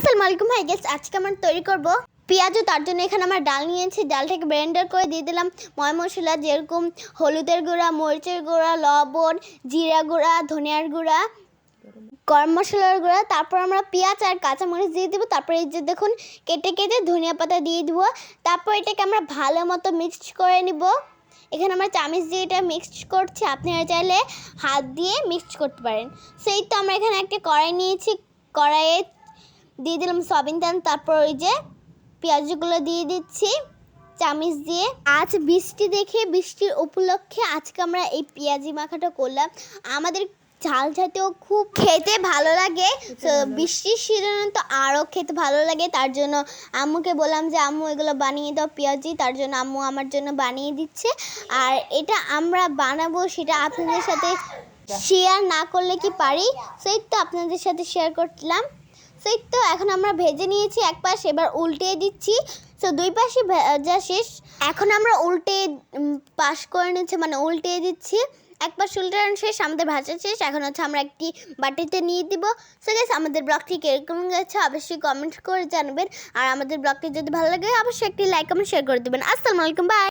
আসসালামু আলাইকুম high guess আজকে আমরা তৈরি করব পেঁয়াজও। তার জন্য এখানে আমরা ডাল নিয়েছি। ডালটাকে ব্লেন্ডার করে দিয়ে দিলাম ময় মশলা, যেরকম হলুদের গুঁড়া, মরিচের গুঁড়া, লবণ, জিরা গুঁড়া, ধনিয়ার গুঁড়া, গরম মশলার গুঁড়া। তারপর আমরা পেঁয়াজ আর কাঁচামরিচ দিয়ে দেবো। তারপরে এই যে দেখুন, কেটে কেটে ধনিয়া পাতা দিয়ে দেবো। তারপর এটাকে আমরা ভালো মতো মিক্সড করে নিব। এখানে আমরা চামিচ দিয়ে এটা মিক্সড করছি। আপনারা চাইলে হাত দিয়ে মিক্সড করতে পারেন। সেই তো আমরা এখানে একটা কড়াই নিয়েছি। কড়াইয়ে দিয়ে দিলাম সয়াবিন তেল তারপর ওই যে পেঁয়াজগুলো দিয়ে দিচ্ছি চামিচ দিয়ে। আজ বৃষ্টি দেখে বৃষ্টির উপলক্ষে আজকে আমরা এই পেঁয়াজি মাখাটা করলাম। আমাদের ঝাল জাতীয় খুব খেতে ভালো লাগে তো বৃষ্টির সিজনে তো আরও খেতে ভালো লাগে তার জন্য আম্মুকে বললাম যে আম্মু এগুলো বানিয়ে দাও পেঁয়াজি। তার জন্য আম্মু আমার জন্য বানিয়ে দিচ্ছে। আর এটা আমরা বানাবো সেটা আপনাদের সাথে শেয়ার না করলে কি পারি? সেই তো আপনাদের সাথে শেয়ার করলাম। সেই তো, এখন আমরা ভেজে নিয়েছি এক পাশ, এবার উল্টে দিচ্ছি। তো দুই পাশে ভেজা শেষ। এখন আমরা উল্টে পাশ করে নিচ্ছি মানে উল্টে দিচ্ছি। এক পাশ উল্টানো শেষ, আমাদের ভাজা শেষ। এখন হচ্ছে আমরা একটি বাটিতে নিয়ে দিব। সো গেছে আমাদের ব্লগটি কীরকম গেছে অবশ্যই কমেন্ট করে জানাবেন। আর আমাদের ব্লগটি যদি ভালো লাগে, অবশ্যই একটি লাইক কমেন্ট শেয়ার করে দেবেন। আসসালামু আলাইকুম বাই